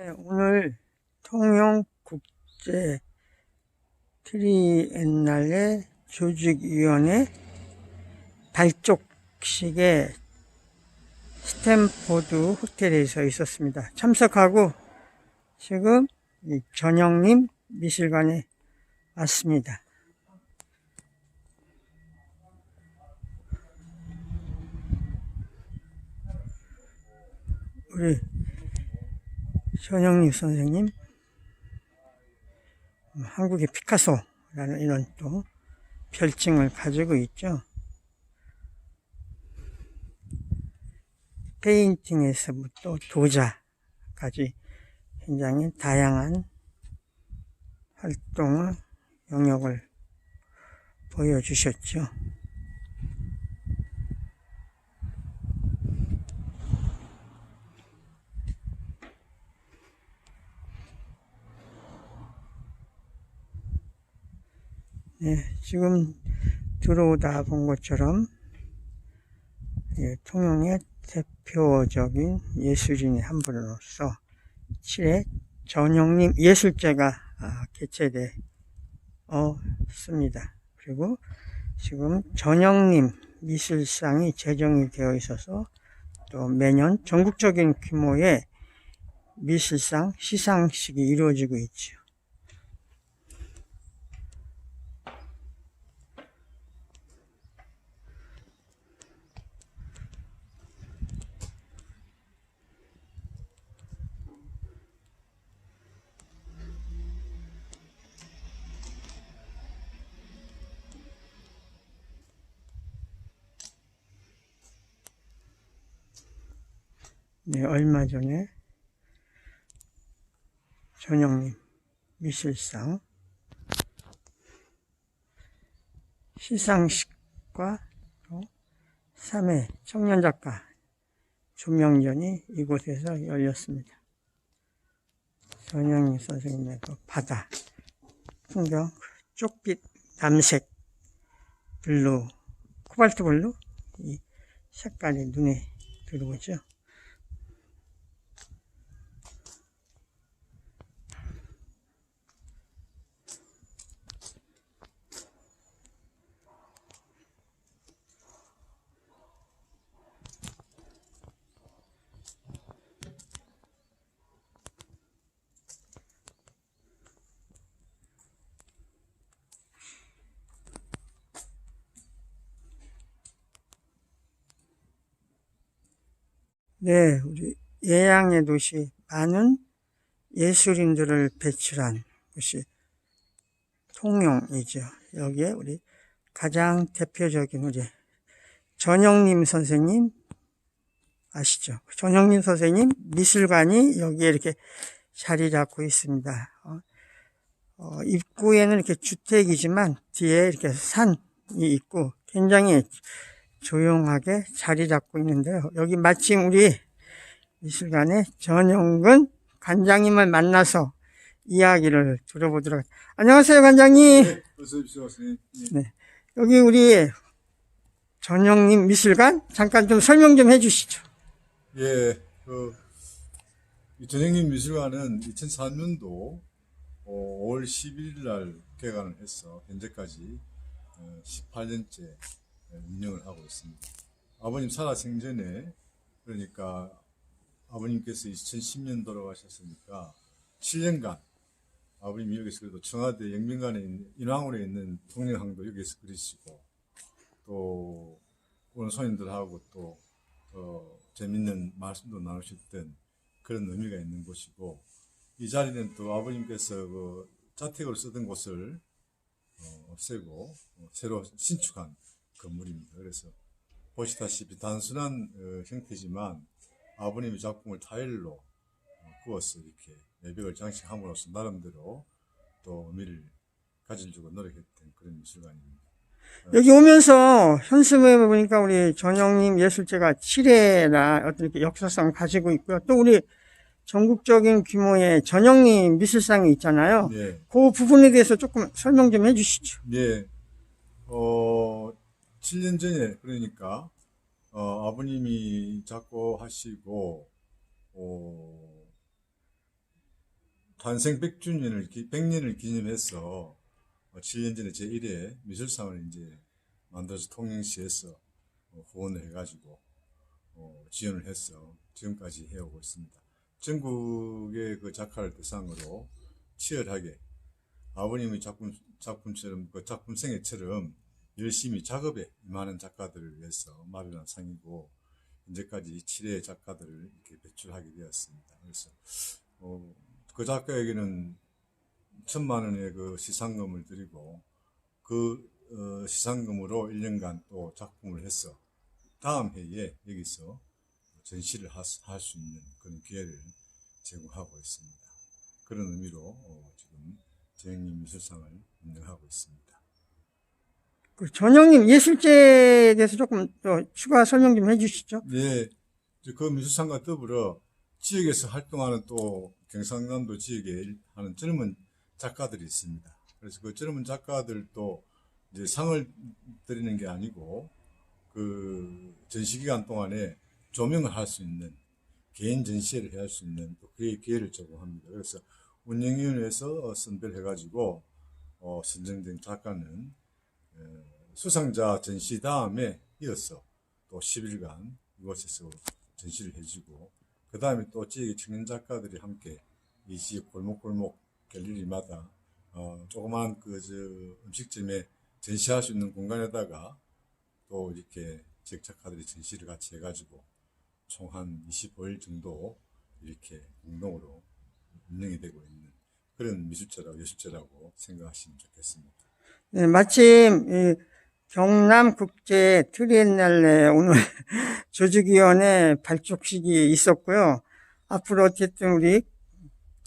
네, 오늘 통영국제 트리엔날레 조직위원회 발족식에 스탠포드 호텔에서 있었습니다. 참석하고 지금 이 전영님 미술관에 왔습니다. 우리 전영립 선생님, 음, 한국의 피카소라는 이런 또 별칭을 가지고 있죠. 페인팅에서부터 도자까지 굉장히 다양한 활동을, 영역을 보여주셨죠. 네, 지금 들어오다 본 것처럼 예, 통영의 대표적인 예술인의 한 분으로서 7회 전영림 예술제가 아, 개최되었습니다. 그리고 지금 전영림 미술상이 제정이 되어 있어서 또 매년 전국적인 규모의 미술상 시상식이 이루어지고 있죠. 네, 얼마 전에 전영님 미술상 시상식과 또 3회 청년작가 조명전이 이곳에서 열렸습니다. 전영님 선생님의 그 바다 풍경 쪽빛 남색 블루 코발트 블루 이 색깔이 눈에 들어오죠. 네, 우리 예양의 도시 많은 예술인들을 배출한 곳이 통영이죠. 여기에 우리 가장 대표적인 우리 전영림 선생님 아시죠? 전영림 선생님 미술관이 여기에 이렇게 자리 잡고 있습니다. 어, 어, 입구에는 이렇게 주택이지만 뒤에 이렇게 산이 있고 굉장히 조용하게 자리 잡고 있는데요. 여기 마침 우리 미술관의 전용근 관장님을 만나서 이야기를 들어보도록 하겠습니다. 안녕하세요, 관장님. 네, 어서 오십시오, 선생님. 예. 여기 우리 전영님 미술관 잠깐 좀 설명 좀 해주시죠. 예, 그, 이 전영림 미술관은 2004년도 5월 11일 날 개관을 해서 현재까지 18년째 운영을 하고 있습니다. 아버님 살아 생전에 그러니까 아버님께서 2010년 돌아가셨으니까 7년간 아버님이 여기서 그래도 청와대 영민관에 인왕원에 있는 통영항도 여기서 그리시고 또 오늘 손님들하고 또 어, 재밌는 말씀도 나누셨던 그런 의미가 있는 곳이고 이 자리는 또 아버님께서 그 자택으로 쓰던 곳을 어, 없애고 어, 새로 신축한 건물입니다. 그래서 보시다시피 단순한 어, 형태지만 아버님의 작품을 타일로 어, 구워서 이렇게 내벽을 장식함으로써 나름대로 또 의미를 가지려고 노력했던 그런 미술관입니다. 여기 오면서 현수에 보니까 우리 전영님 예술제가 7회나 어떤 이렇게 역사성을 가지고 있고요. 또 우리 전국적인 규모의 전영님 미술상이 있잖아요. 네. 그 부분에 대해서 조금 설명 좀 해주시죠. 예. 어, 7년 전에, 그러니까, 어, 아버님이 작고 하시고, 어, 탄생 100주년을, 100년을 기념해서 7년 전에 제 1회 미술상을 이제 만들어서 통영시에서 어, 후원을 해가지고 어, 지원을 해서 지금까지 해오고 있습니다. 전국의 그 작가를 대상으로 치열하게 아버님의 작품, 작품처럼, 그 작품 생애처럼 열심히 작업에 임하는 작가들을 위해서 마련한 상이고, 현재까지 7회 작가들을 이렇게 배출하게 되었습니다. 그래서, 어, 그 작가에게는 천만 원의 그 시상금을 드리고, 그, 어, 시상금으로 1년간 또 작품을 해서, 다음 해에 여기서 전시를 할 수 있는 그런 기회를 제공하고 있습니다. 그런 의미로 어, 지금 재영님 미술상을 운영하고 있습니다. 그 전영님 예술제에 대해서 조금 더 추가 설명 좀 해주시죠. 네, 그 미술상과 더불어 지역에서 활동하는 또 경상남도 지역에 일- 하는 젊은 작가들이 있습니다. 그래서 그 젊은 작가들도 이제 상을 드리는 게 아니고 그 전시 기간 동안에 조명을 할 수 있는 개인 전시회를 할 수 있는 또 그의 기회를 제공합니다. 그래서 운영위원회에서 선별해가지고 어, 선정된 작가는 에, 수상자 전시 다음에 이어서 또 10일간 이곳에서 전시를 해주고 그 다음에 또 지역의 청년 작가들이 함께 이 지역 골목골목 갤러리마다 어, 조그만 그저 음식점에 전시할 수 있는 공간에다가 또 이렇게 지역 작가들이 전시를 같이 해가지고 총 한 25일 정도 이렇게 공동으로 운영이 되고 있는 그런 미술제라고 예술제라고 생각하시면 좋겠습니다. 네, 마침 이 경남국제 트리엔날레 오늘 조직위원회 발족식이 있었고요. 앞으로 어쨌든 우리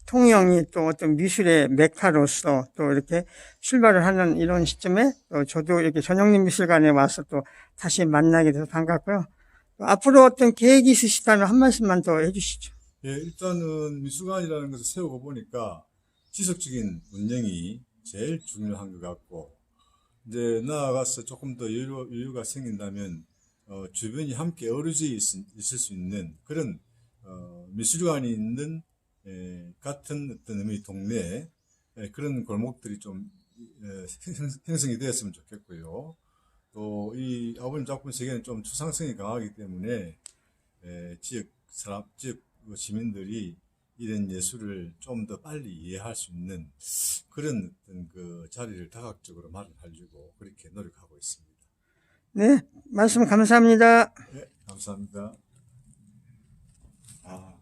통영이 또 어떤 미술의 메카로서 또 이렇게 출발을 하는 이런 시점에 또 저도 이렇게 전영림 미술관에 와서 또 다시 만나게 돼서 반갑고요. 또 앞으로 어떤 계획이 있으시다면 한 말씀만 더 해주시죠. 예, 일단은 미술관이라는 것을 세우고 보니까 지속적인 운영이 제일 중요한 것 같고, 이제 나아가서 조금 더 여유, 여유가 생긴다면, 어, 주변이 함께 어우러져 있, 있을 수 있는 그런, 어, 미술관이 있는, 에, 같은 어떤 의미 동네에 에, 그런 골목들이 좀, 에, 형- 형성이 되었으면 좋겠고요. 또, 이 아버님 작품 세계는 좀 추상성이 강하기 때문에, 에, 지역 사람, 지역 그 시민들이 이런 예술을 좀 더 빨리 이해할 수 있는 그런 어떤 그 자리를 다각적으로 마련하려고 그렇게 노력하고 있습니다. 네, 말씀 감사합니다. 네, 감사합니다. 아,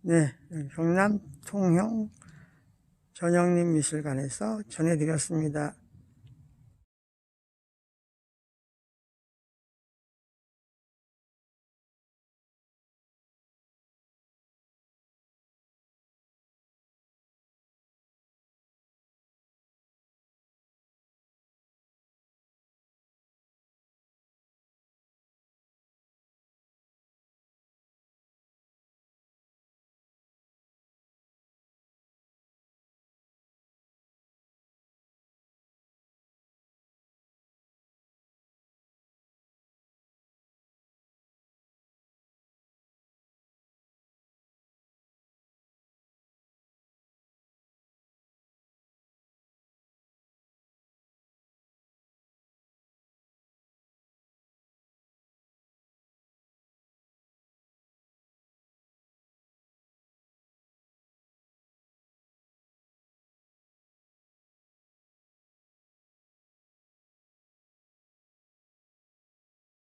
네, 경남 통영 전영림 미술관에서 전해드렸습니다.